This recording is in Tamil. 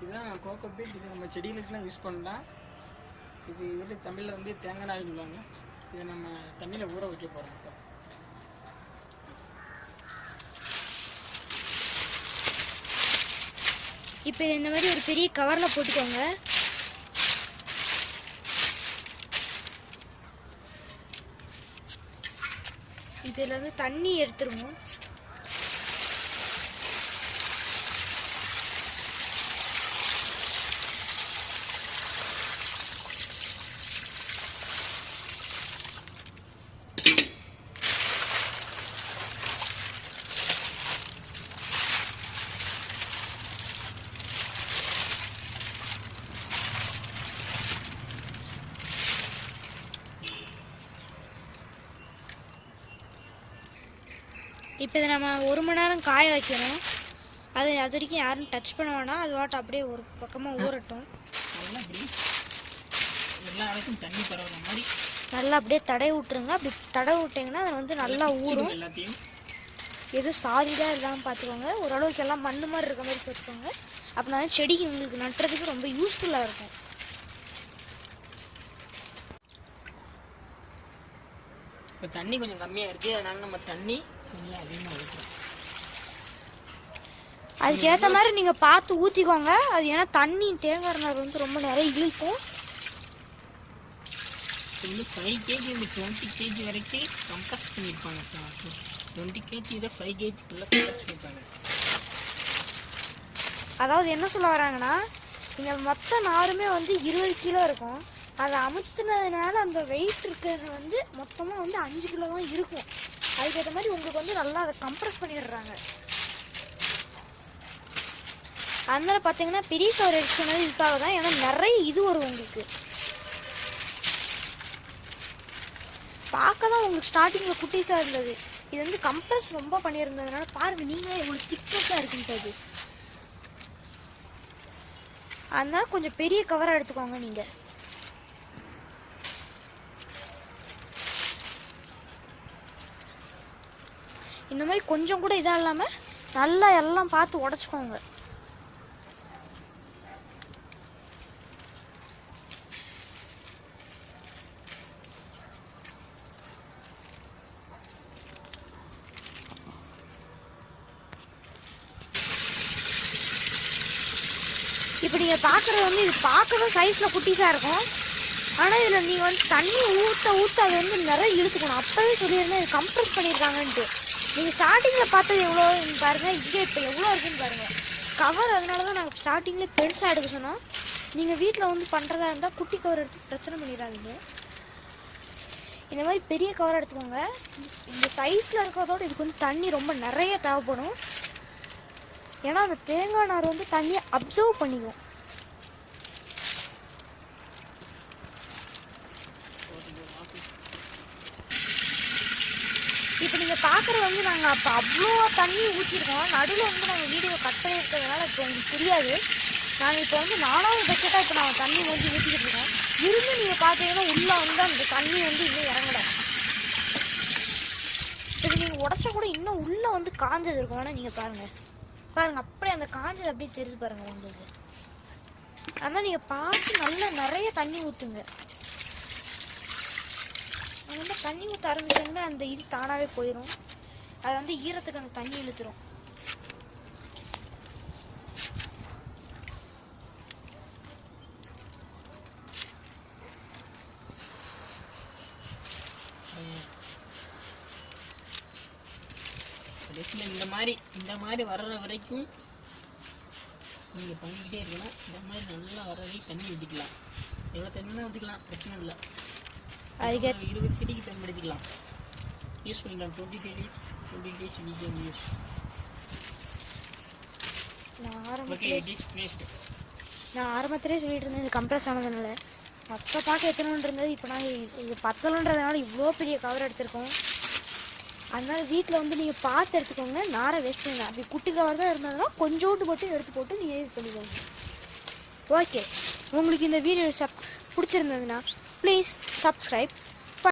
இதுதான் கோகோ பீட் இது நம்ம செடிகளுக்கெல்லாம் யூஸ் பண்ணலாம் இது வந்து தமிழில் வந்து தேங்காய் நாய்னு சொல்லுவாங்க. இதை நம்ம தண்ணியில் ஊற வைக்க போகிறோம் இப்போ. இப்போ இந்த மாதிரி ஒரு பெரிய கவரில் போட்டுக்கோங்க. இப்போ இதில் வந்து தண்ணி எடுத்துருவோம். இப்போ இதை நம்ம ஒரு மணி நேரம் காய வைக்கணும். அது அது வரைக்கும் யாரும் டச் பண்ண வேணாம். அது வாட்டம் அப்படியே ஒரு பக்கமாக ஊறட்டும். அதெல்லாம் இப்படி எல்லா இடத்துக்கும் தண்ணி பரவுற மாதிரி. நல்லா அப்படியே தடவி விட்டுருங்க. அப்படி தடவி விட்டிங்கன்னா அது வந்து நல்லா ஊறும். எல்லாத்தையும். எதுவும் சாலிடாக இல்லாமல் பார்த்துக்கோங்க. ஓரளவுக்கு எல்லாம் மண் மாதிரி இருக்க மாதிரி பார்த்துக்கோங்க. அப்படின்னா செடிக்கு உங்களுக்கு நட்டுறதுக்கு ரொம்ப யூஸ்ஃபுல்லாக இருக்கும். இப்போ தண்ணி கொஞ்சம் கம்மியாக இருக்குது அதனால நம்ம தண்ணி கொஞ்சம் அதிகமாக ஊற்றுறோம் அதுக்கேற்ற மாதிரி நீங்கள் பார்த்து ஊற்றிக்கோங்க அது ஏன்னா தண்ணி தேங்காய் நார் வந்து ரொம்ப நிறைய இழுக்கும். வந்து ஃபைவ் கேஜி இந்த டுவெண்ட்டி கேஜி வரைக்கும் கம்ப்ரஸ் பண்ணியிருப்பாங்க டுவெண்ட்டி கேஜி இதை ஃபைவ் கேஜிக்குள்ளே கம்ப்ரஸ் பண்ணியிருப்பாங்க அதாவது என்ன சொல்ல வராங்கன்னா இந்த மொத்த நாருமே வந்து இருபது கிலோ இருக்கும். அதை அமுத்துனதுனால அந்த வெயிட் இருக்கிறது வந்து மொத்தமாக வந்து அஞ்சு கிலோ தான் இருக்கும். அதுக்கேற்ற மாதிரி உங்களுக்கு வந்து நல்லா அதை கம்ப்ரஸ் பண்ணிடுறாங்க. அதனால பார்த்தீங்கன்னா பெரிய கவர் எடுத்து இதுக்காக தான் ஏன்னா நிறைய இது வரும் உங்களுக்கு. பார்க்க தான் உங்களுக்கு ஸ்டார்டிங்கில் குட்டீஸாக இருந்தது. இது வந்து கம்ப்ரஸ் ரொம்ப பண்ணியிருந்ததுனால பாருங்கள் நீங்களே எவ்வளோ திக்னஸாக இருக்குன்றது. அதனால் கொஞ்சம் பெரிய கவராக எடுத்துக்கோங்க நீங்கள் இந்த மாதிரி கொஞ்சம் கூட இதாக இல்லாமல் நல்லா எல்லாம் பார்த்து உடச்சிக்கோங்க. இப்போ நீங்கள் பார்க்குறது வந்து இது பார்க்கவே சைஸில் குட்டிஸாக இருக்கும். ஆனால் இதில் நீங்கள் வந்து தண்ணி ஊற்ற ஊற்ற அது வந்து நிறைய இழுத்துக்கணும். அப்போவே சொல்லியிருந்தேன் இது கம்ப்ரஸ் பண்ணியிருக்காங்கன்ட்டு நீங்கள் ஸ்டார்டிங்கில் பார்த்தது எவ்வளோ பாருங்கள் இங்கே இப்போ எவ்வளோ இருக்குன்னு பாருங்கள் கவர் அதனால தான் நாங்கள் ஸ்டார்டிங்கில் பெருசாக எடுக்க சொன்னோம். நீங்கள் வீட்டில் வந்து பண்ணுறதா இருந்தால் குட்டி கவர் எடுத்து பிரச்சனை பண்ணிடாதீங்க. இந்த மாதிரி பெரிய கவர் எடுத்துக்கோங்க. இந்த சைஸில் இருக்கிறதோட இதுக்கு வந்து தண்ணி ரொம்ப நிறைய தேவைப்படும். ஏன்னா அந்த தேங்காய் நார் வந்து தண்ணியை அப்சர்வ் பண்ணிக்கும் இப்போ நீங்கள் பார்க்குறது வந்து நாங்கள் அப்போ அவ்வளோ தண்ணி ஊற்றிருக்கோம் நடுவில் வந்து நாங்கள் வீடியோ கட் பண்ணியிருக்கிறதுனால இப்போ உங்களுக்கு தெரியாது. நாங்கள் இப்போ வந்து நாலாவது பட்சட்டாக இப்போ நாங்கள் தண்ணி வந்து ஊற்றிக்கிட்டு இருக்கோம். இருந்து நீங்கள் பார்த்தீங்கன்னா உள்ளே வந்து அந்த தண்ணி வந்து இன்னும் இறங்கலை. இது நீங்கள் உடச்சா கூட இன்னும் உள்ளே வந்து காஞ்சது இருக்கும். ஆனால் நீங்கள் பாருங்கள் பாருங்கள் அப்படியே அந்த காஞ்சது அப்படியே தெரிஞ்சு பாருங்கள் உங்களுக்கு. அதனால் நீங்கள் பார்த்து நல்லா நிறைய தண்ணி ஊற்றுங்க அது வந்து தண்ணி ஊற்ற ஆரம்பிச்சோன்னா அந்த இது தானாகவே போயிடும் அது வந்து ஈரத்துக்கு அந்த தண்ணி இழுத்துரும். கடைசியில் இந்த மாதிரி இந்த மாதிரி வர்ற வரைக்கும் நீங்கள் பண்ணிக்கிட்டே இருக்கணும் இந்த மாதிரி நல்லா வர வரைக்கும் தண்ணி ஊற்றிக்கலாம் எவ்வளோ தண்ணினா ஊற்றிக்கலாம் பிரச்சனை இல்லை. அதுக்கே இருபது செடிக்கு பயன்படுத்திக்கலாம். யூஸ் பண்ணிக்கலாம். Twenty daily twenty days can use okay it is நான் ஆரம்பத்திலே சொல்லிட்டு இருந்தேன் இது கம்ப்ரஸ் ஆனதுனால. மொத்த பார்க்க எத்தனைன்னு இருந்தது இப்போ நாங்கள் இது பத்தலன்றதுனால இவ்வளோ பெரிய கவர் எடுத்திருக்கோம். அதனால வீட்டில் வந்து நீங்கள் பார்த்து எடுத்துக்கோங்க நாரை வேஸ்ட் பண்ணுங்க அப்படி குட்டி கவர் தான் இருந்ததுன்னா கொஞ்சோண்டு மட்டும் எடுத்து போட்டு நீங்கள் இது பண்ணிக்கோங்க. ஓகே உங்களுக்கு இந்த வீடியோ சப் பிடிச்சிருந்ததுன்னா Please subscribe.